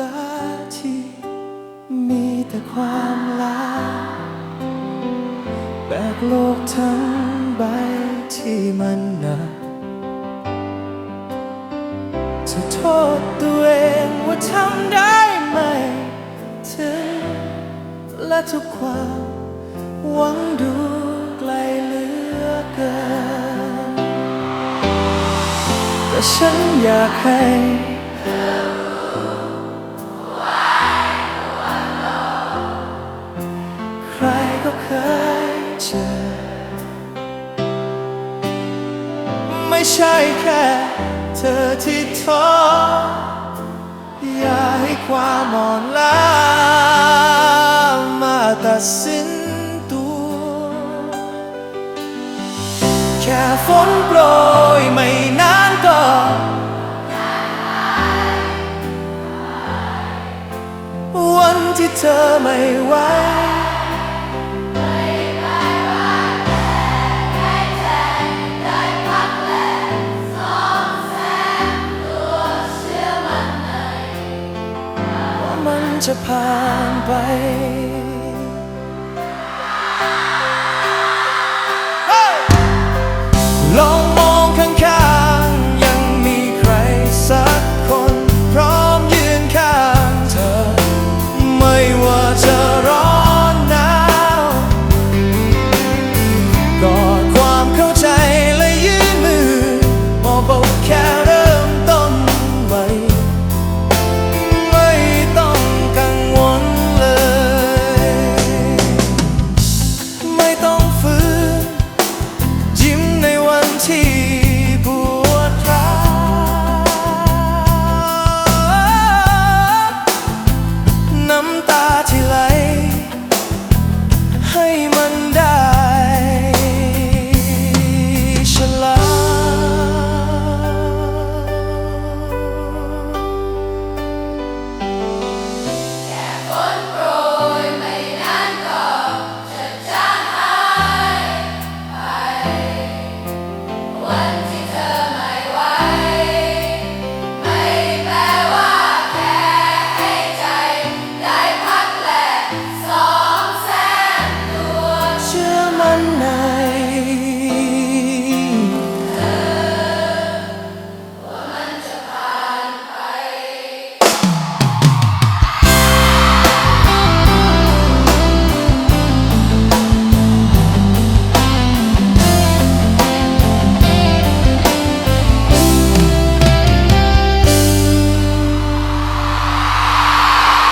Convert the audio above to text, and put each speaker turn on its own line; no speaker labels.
ตาที่มีแต่ความลาแบกโลกทั้งใบที่มันหนักจะโทษตัวเองว่าทำได้ไหมถึงและทุกความหวังดูไกลเหลือเกินแต่ฉันอยากให้ ก็เคยเจอ ไม่ใช่แค่เธอที่ท้ออย่าให้ความอ่อนล้ามาตัดสินตัว แค่ฝนโปรยไม่นานก็วันที่เธอไม่ไหว จะผ่านไป